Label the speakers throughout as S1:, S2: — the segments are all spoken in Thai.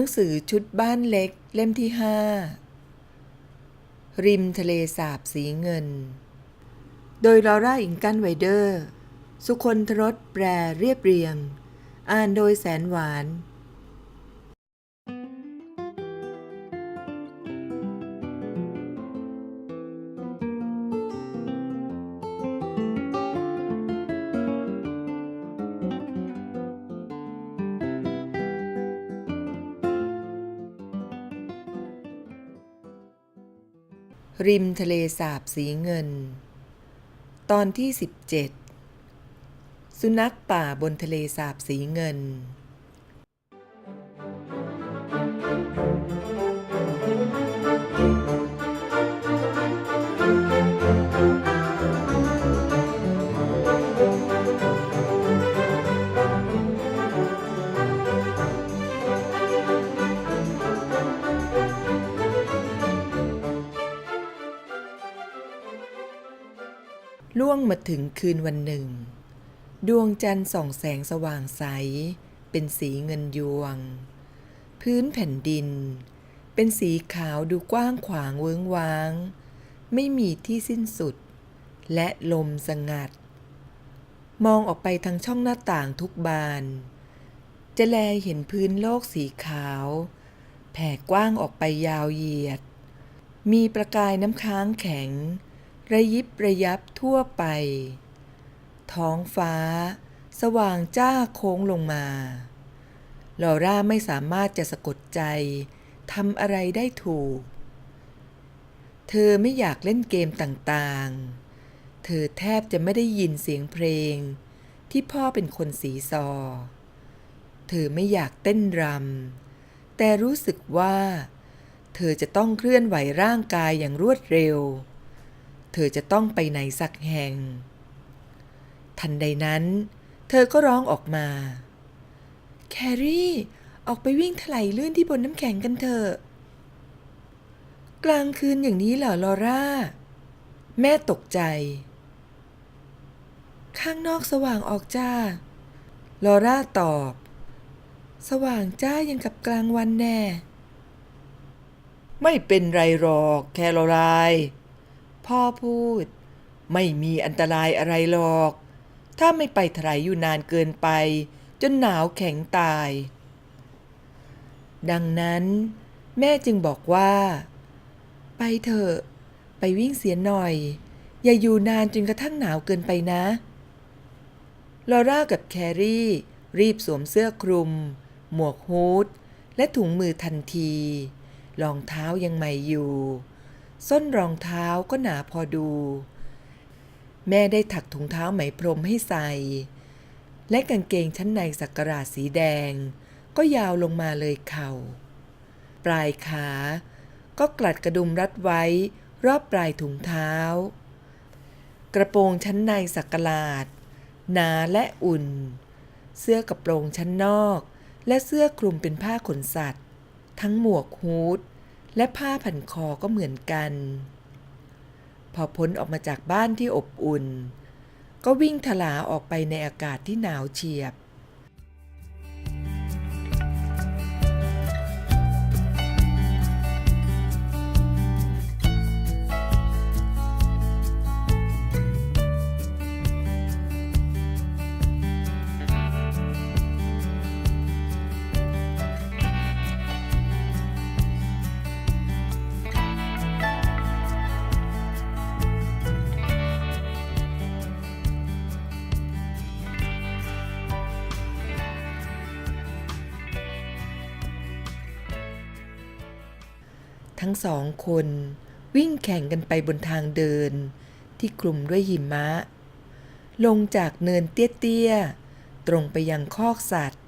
S1: นังสือชุดบ้านเล็กเล่มที่ห้าริมทะเลสาบสีเงิน โดยลอร่าอิงกันไวเดอร์ สุคนทรสแปรเรียบเรียง อ่านโดยแสนหวาน ริมทะเลสาบสีเงิน ตอนที่ 17 สุนัขป่าบนทะเลสาบสีเงิน มาถึงคืนวันหนึ่ง ดวงจันทร์ส่องแสงสว่างใส เป็นสีเงินยวง พื้นแผ่นดิน เป็นสีขาวดูกว้างขวางเวิ้งว้าง ไม่มีที่สิ้นสุด และลมสงัด มองออกไปทางช่องหน้าต่างทุกบาน จะแลเห็นพื้นโลกสีขาว แผ่กว้างออกไปยาวเหยียด มีประกายน้ำค้างแข็ง ระยิบระยับทั่วไป ท้องฟ้า สว่างจ้าโค้งลงมา ลอร่าไม่สามารถจะสะกดใจทำอะไรได้ถูก เธอไม่อยากเล่นเกมต่างๆ เธอแทบจะไม่ได้ยินเสียงเพลง ที่พ่อเป็นคนสีซอ เธอไม่อยากเต้นรำแต่รู้สึกว่า เธอจะต้องเคลื่อนไหวร่างกายอย่างรวดเร็ว เธอจะต้องไปไหนสักแห่ง ทันใดนั้น เธอก็ร้องออกมา แครี่ ออกไปวิ่งถลายลื่นที่บนน้ำแข็งกันเถอะ กลางคืนอย่างนี้เหรอลอร่า แม่ตกใจ ข้างนอกสว่างออกจ้า ลอร่าตอบ สว่างจ้ายังกับกลางวันแน่ ไม่เป็นไรหรอกแคโรไลน์ พ่อพูด ไม่มีอันตรายอะไรหรอก ถ้าไม่ไปถลายอยู่นานเกินไป จนหนาวแข็งตาย ดังนั้น แม่จึงบอกว่า ไปเถอะ ไปวิ่งเสียหน่อย อย่าอยู่นานจนกระทั่งหนาวเกินไปนะลอร่ากับแครี่ รีบสวมเสื้อคลุม หมวกฮูดและถุงมือทันทีรองเท้ายังใหม่อยู่ ส้นรองเท้าก็หนาพอดู แม่ได้ถักถุงเท้าไหมพรมให้ใส่ และกางเกงชั้นในสักการะสีแดง ก็ยาวลงมาเลยเข่า ปลายขา ก็กลัดกระดุมรัดไว้รอบปลายถุงเท้า กระโปรงชั้นในสักลาด หนาและอุ่น เสื้อกระโปรงชั้นนอก และเสื้อคลุมเป็นผ้าขนสัตว์ ทั้งหมวกฮูด และผ้าพันคอก็เหมือนกัน พอพ้นออกมาจากบ้านที่อบอุ่น ก็วิ่งทลาออกไปในอากาศที่หนาวเฉียบ ทั้งสองคน วิ่งแข่งกันไปบนทางเดิน ที่คลุมด้วยหิมะ ลงจากเนินเตี้ยๆ ตรงไปยังคอกสัตว์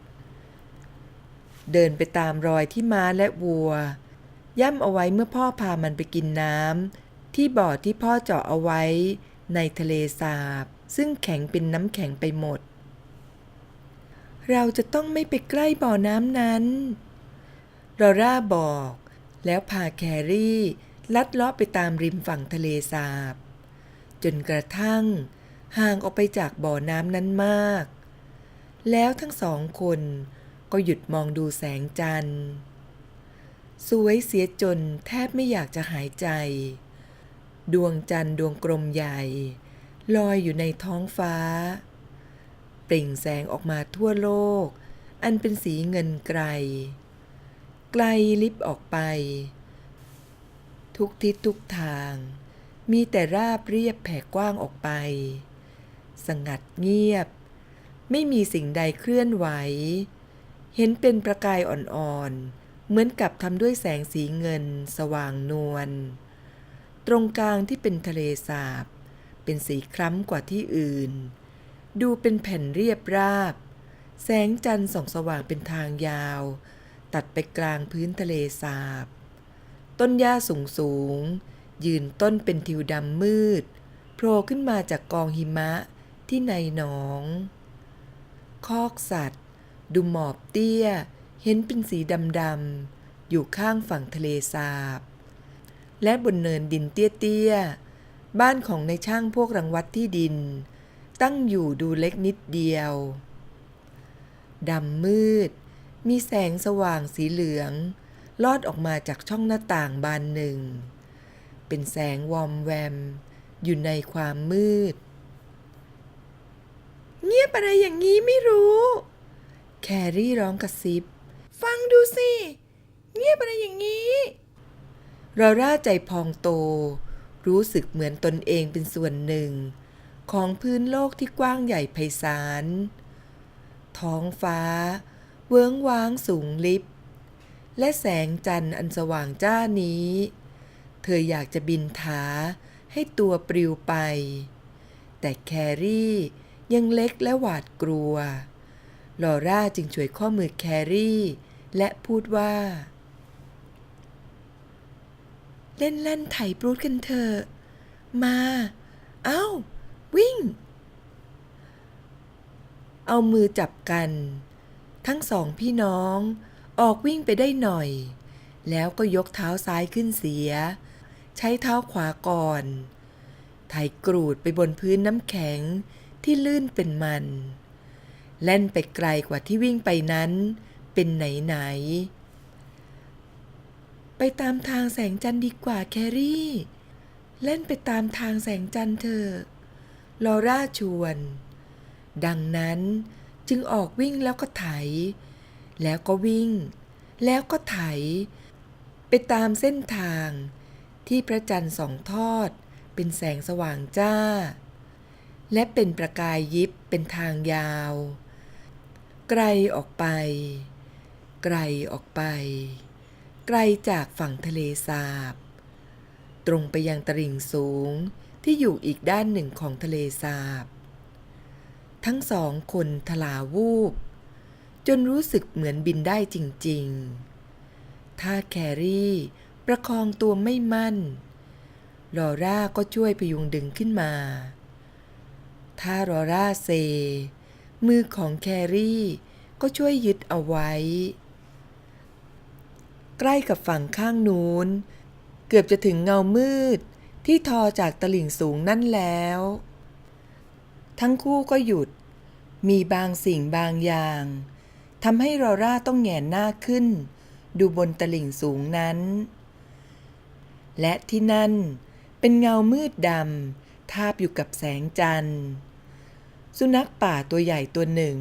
S1: เดินไปตามรอยที่ม้าและวัว ย่ำเอาไว้เมื่อพ่อพามันไปกินน้ำที่บ่อที่พ่อเจาะเอาไว้ในทะเลสาบ ซึ่งแข็งเป็นน้ำแข็งไปหมด เราจะต้องไม่ไปใกล้บ่อน้ำนั้นลอร่าบอก แล้วพาแครี่ ลัดเลาะไปตามริมฝั่งทะเลสาบ จนกระทั่ง ห่างออกไปจากบ่อน้ำนั้นมาก แล้วทั้งสองคนก็หยุดมองดูแสงจันทร์สวยเสียจนแทบไม่อยากจะหายใจ ดวงจันทร์ดวงกลมใหญ่ ลอยอยู่ในท้องฟ้า เปล่งแสงออกมาทั่วโลก อันเป็นสีเงินไกล ไกลลิบออกไป ทุกทิศทุกทาง มีแต่ราบเรียบแผ่กว้างออกไป สงัดเงียบ ไม่มีสิ่งใดเคลื่อนไหว เห็นเป็นประกายอ่อนๆ เหมือนกับทำด้วยแสงสีเงิน สว่างนวล ตรงกลางที่เป็นทะเลสาบ เป็นสีคล้ำกว่าที่อื่น ดูเป็นแผ่นเรียบราบ แสงจันทร์ส่องสว่างเป็นทางยาว ตัดไปกลางพื้นทะเลสาบ ต้นหญ้าสูงสูง ยืนต้นเป็นทิวดำมืด โผล่ขึ้นมาจากกองหิมะที่ในหนอง คอกสัตว์ ดูหมอบเตี้ย เห็นเป็นสีดำๆ อยู่ข้างฝั่งทะเลสาบ และบนเนินดินเตี้ยๆ บ้านของในช่างพวกรังวัดที่ดิน ตั้งอยู่ดูเล็กนิดเดียว ดำมืด มีแสงสว่างสีเหลือง ลอดออกมาจากช่องหน้าต่างบานหนึ่ง เป็นแสงวอมแวม อยู่ในความมืด เงียบอะไรอย่างนี้ไม่รู้ แครี่ร้องกระซิบ ฟังดูสิ เงียบอะไรอย่างนี้รอร่าใจพองโต รู้สึกเหมือนตนเองเป็นส่วนหนึ่ง ของพื้นโลกที่กว้างใหญ่ไพศาล ท้องฟ้า เวิ้งว้างสูงลิบ และแสงจันทร์อันสว่างจ้านี้ เธออยากจะบินถาให้ตัวปลิวไป แต่แครี่ยังเล็กและหวาดกลัว ลอร่าจึงช่วยข้อมือแครี่ และพูดว่า เล่นเล่นไถปรูดกันเถอะมา เอ้า วิ่ง เอามือจับกัน ทั้งสองพี่น้อง ออกวิ่งไปได้หน่อย แล้วก็ยกเท้าซ้ายขึ้นเสีย ใช้เท้าขวาก่อน ไถกรูดไปบนพื้นน้ำแข็งที่ลื่นเป็นมัน แล่นไปไกลกว่าที่วิ่งไปนั้นเป็นไหนไหน ไปตามทางแสงจันทร์ดีกว่าแครี่ เล่นไปตามทางแสงจันทร์เถอะลอร่าชวน ดังนั้น จึงออกวิ่งแล้วก็ไถ แล้วก็วิ่ง แล้วก็ไถ ไปตามเส้นทางที่พระจันทร์สองทอด เป็นแสงสว่างจ้า และเป็นประกายยิบเป็นทางยาว ไกลออกไป ไกลออกไป ไกลจากฝั่งทะเลสาบ ตรงไปยังตลิ่งสูงที่อยู่อีกด้านหนึ่งของทะเลสาบ ทั้งสองคนทลาวูบ จนรู้สึกเหมือนบินได้จริง ๆ ถ้าแครี่ประคองตัวไม่มั่น ลอร่าก็ช่วยพยุงดึงขึ้นมา ถ้ารอร่าเซ มือของแครี่ก็ช่วยยึดเอาไว้ ใกล้กับฝั่งข้างนู้น เกือบจะถึงเงามืดที่ทอจากตลิ่งสูงนั่นแล้ว ทั้งคู่ก็หยุด มีบางสิ่งบางอย่างทำให้รอร่าต้องแหงนหน้าขึ้น ดูบนตลิ่งสูงนั้น และที่นั่นเป็นเงามืดดำทาบอยู่กับแสงจันทร์ สุนัขป่าตัวใหญ่ตัวหนึ่ง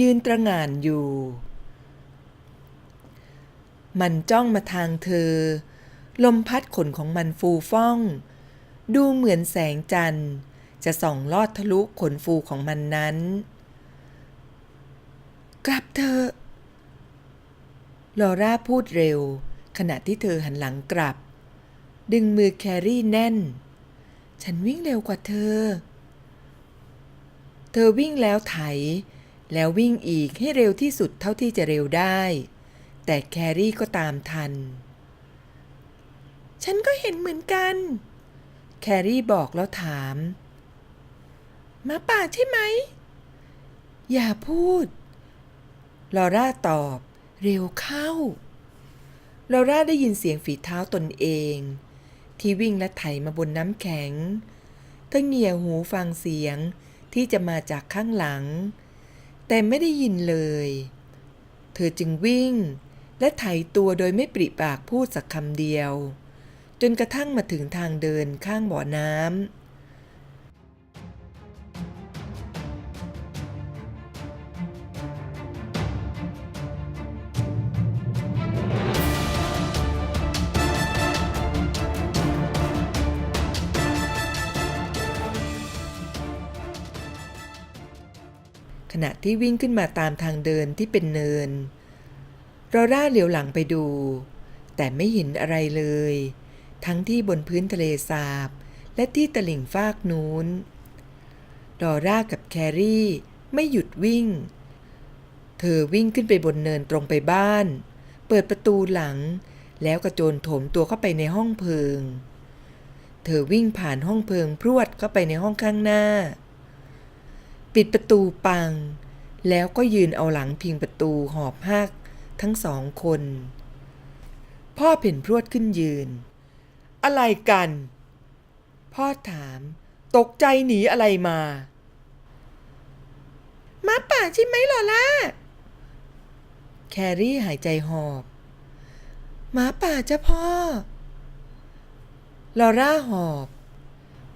S1: ยืนตระหง่านอยู่ มันจ้องมาทางเธอ ลมพัดขนของมันฟูฟ่อง ดูเหมือนแสงจันทร์ จะส่องลอดทะลุขนฟูของมันนั้น กลับเถอลอร่าพูดเร็ว ขณะที่เธอหันหลังกลับ ดึงมือแครี่แน่น ฉันวิ่งเร็วกว่าเธอ เธอวิ่งแล้วไถ แล้ววิ่งอีกให้เร็วที่สุดเท่าที่จะเร็วได้ แต่แครี่ก็ตามทัน ฉันก็เห็นเหมือนกัน แครี่บอกแล้วถาม หมาป่าใช่ไหม อย่าพูด ลอร่าตอบ เร็วเข้า ลอร่าได้ยินเสียงฝีเท้าตนเอง ที่วิ่งและไถมาบนน้ำแข็งเธอเหงี่ยหูฟังเสียงที่จะมาจากข้างหลัง แต่ไม่ได้ยินเลย เธอจึงวิ่ง และไถตัวโดยไม่ปริปากพูดสักคำเดียว จนกระทั่งมาถึงทางเดินข้างบ่อน้ำ ขณะที่วิ่งขึ้นมาตามทางเดินที่เป็นเนินรอร่าเหลียวหลังไปดู แต่ไม่เห็นอะไรเลย ทั้งที่บนพื้นทะเลสาบ และที่ตลิ่งฟากนู้นดอร่ากับแครี่ไม่หยุดวิ่ง เธอวิ่งขึ้นไปบนเนินตรงไปบ้าน เปิดประตูหลัง แล้วกระโจนโถมตัวเข้าไปในห้องเพิง เธอวิ่งผ่านห้องเพิงพรวดเข้าไปในห้องข้างหน้า ปิดประตูปัง แล้วก็ยืนเอาหลังพิงประตูหอบหักทั้งสองคน พ่อเพ่นพรวดขึ้นยืน อะไรกัน พ่อถาม ตกใจหนีอะไรมาหมาป่าใช่ไหมลอล่า แครี่หายใจหอบหมาป่าจ้ะพ่อ ลอร่าหอบ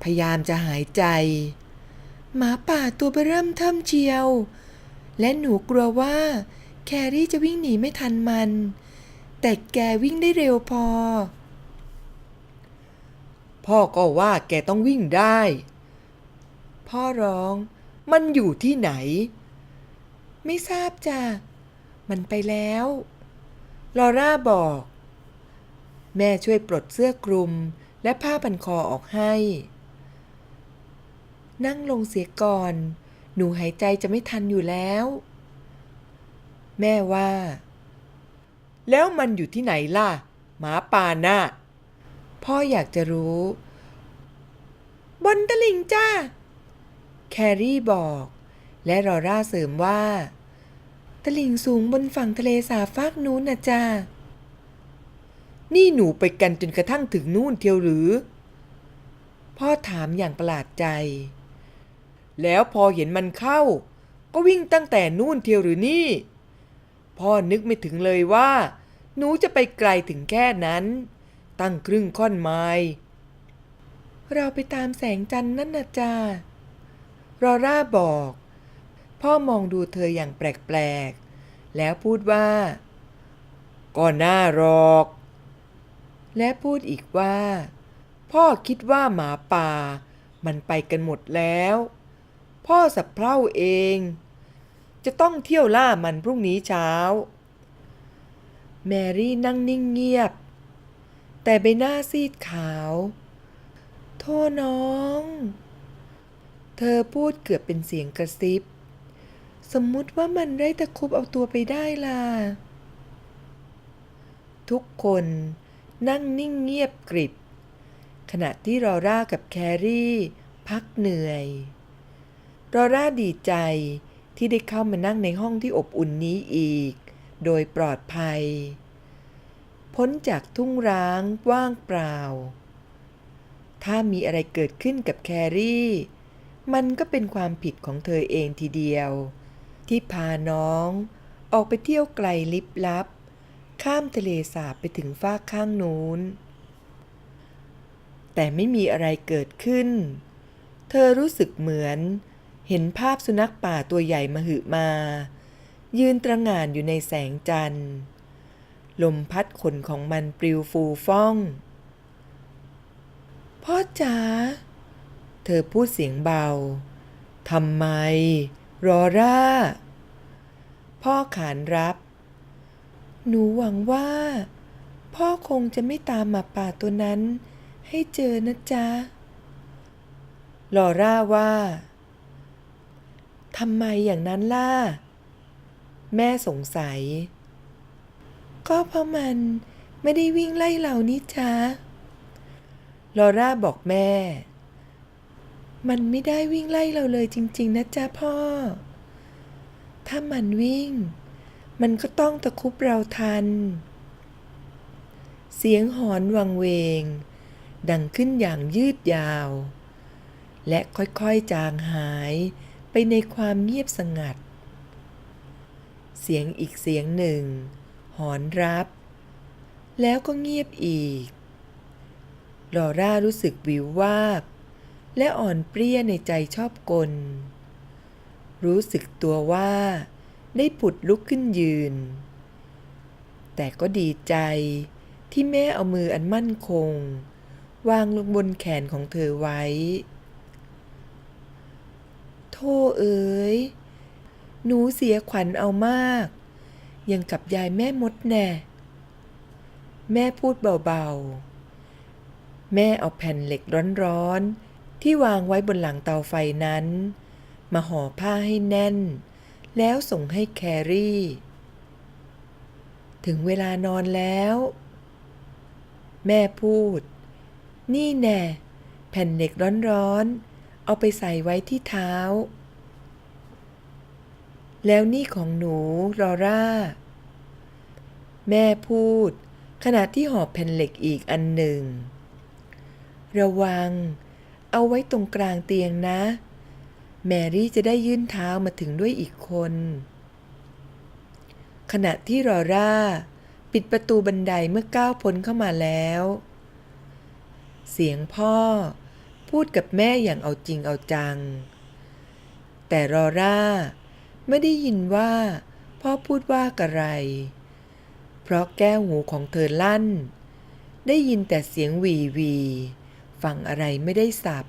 S1: พยายามจะหายใจ หมาป่าตัวเบเริ่มเทิมเชียว และหนูกลัวว่า แครี่จะวิ่งหนีไม่ทันมัน แต่แกวิ่งได้เร็วพอ พ่อก็ว่าแกต้องวิ่งได้ พ่อร้อง มันอยู่ที่ไหน ไม่ทราบจ้ะ มันไปแล้ว ลอร่าบอก แม่ช่วยปลดเสื้อคลุมและผ้าพันคอออกให้ นั่งลงเสียก่อน หนูหายใจจะไม่ทันอยู่แล้ว แม่ว่า แล้วมันอยู่ที่ไหนล่ะ หมาป่าน่ะ พ่ออยากจะรู้ บนตลิ่งจ้า แครี่บอก และรอร่าเสริมว่าตลิ่งสูงบนฝั่งทะเลสาบฟากนู้นนะจ้านี่หนูไปกันจนกระทั่งถึงนู่นเทียวหรือ พ่อถามอย่างประหลาดใจ แล้วพอเห็นมันเข้า ก็วิ่งตั้งแต่นู่นเทียวหรือนี่ พ่อนึกไม่ถึงเลยว่า หนูจะไปไกลถึงแค่นั้น ตั้งครึ่งค่อนไม้เราไปตามแสงจันทร์นั่นนะจ้ารอร่าบอก พ่อมองดูเธออย่างแปลกๆ แล้วพูดว่า ก็น่ารอก และพูดอีกว่า พ่อคิดว่าหมาป่า มันไปกันหมดแล้ว พ่อสับเพร่าเอง จะต้องเที่ยวล่ามันพรุ่งนี้เช้า แมรี่นั่งนิ่งเงียบ แต่ใบหน้าซีดขาว โทษน้อง เธอพูดเกือบเป็นเสียงกระซิบ สมมุติว่ามันได้ตะครุบเอาตัวไปได้ล่ะ ทุกคนนั่งนิ่งเงียบกริบขณะที่รอร่ากับแครี่ พักเหนื่อย รอร่าดีใจที่ได้เข้ามานั่งในห้องที่อบอุ่นนี้อีก โดยปลอดภัย พ้นจากทุ่งร้างว่างเปล่า ถ้ามีอะไรเกิดขึ้นกับแครี่ มันก็เป็นความผิดของเธอเองทีเดียว ที่พาน้องออกไปเที่ยวไกลลิบลับ ข้ามทะเลสาบไปถึงฟากข้างนู้น แต่ไม่มีอะไรเกิดขึ้น เธอรู้สึกเหมือน เห็นภาพสุนัขป่าตัวใหญ่มาหึมา ยืนตระหง่านอยู่ในแสงจันทร์ ลมพัดขนของมันปลิวฟูฟ่อง พ่อจ๋า เธอพูดเสียงเบา ทำไม รอร่า พ่อขานรับ หนูหวังว่า พ่อคงจะไม่ตามหมาป่าตัวนั้น ให้เจอนะจ๊ะ ลอร่าว่า ทำไมอย่างนั้นล่ะ แม่สงสัย ก็เพราะมันไม่ได้วิ่งไล่เรานี่จ๊ะลอร่าบอกแม่ มันไม่ได้วิ่งไล่เราเลยจริง ๆ นะจ๊ะพ่อ ถ้ามันวิ่ง มันก็ต้องตะคุบเราทัน เสียงหอนวังเวง ดังขึ้นอย่างยืดยาว และค่อยๆจางหาย ในความเงียบสงัด เสียงอีกเสียงหนึ่งหหอนรับ แล้วก็เงียบอีก ลอร่ารู้สึกวิววาบ และอ่อนเปรี้ยในใจชอบกล รู้สึกตัวว่าได้ผุดลุกขึ้นยืน แต่ก็ดีใจที่แม่เอามืออันมั่นคง วางลงบนแขนของเธอไว้ โธ่เอ๋ย หนูเสียขวัญเอามาก ยังกับยายแม่มดแน่ แม่พูดเบาๆ แม่เอาแผ่นเหล็กร้อนๆ ที่วางไว้บนหลังเตาไฟนั้น มาห่อผ้าให้แน่น แล้วส่งให้แครี่ ถึงเวลานอนแล้ว แม่พูด นี่แน่ แผ่นเหล็กร้อนๆ เอาไปใส่ไว้ที่เท้า แล้วนี่ของหนูลอร่า แม่พูด ขณะที่หอบแผ่นเหล็กอีกอันหนึ่ง ระวัง เอาไว้ตรงกลางเตียงนะ แมรี่จะได้ยื่นเท้ามาถึงด้วยอีกคน ขณะที่รอร่า ปิดประตูบันไดเมื่อก้าวพ้นเข้ามาแล้ว เสียงพ่อ พูดกับแม่อย่างเอาจริงเอาจัง แต่รอร่าไม่ได้ยินว่าพ่อพูดว่าอะไร เพราะแก้วหูของเธอลั่น ได้ยินแต่เสียงวีวี ฟังอะไรไม่ได้สับ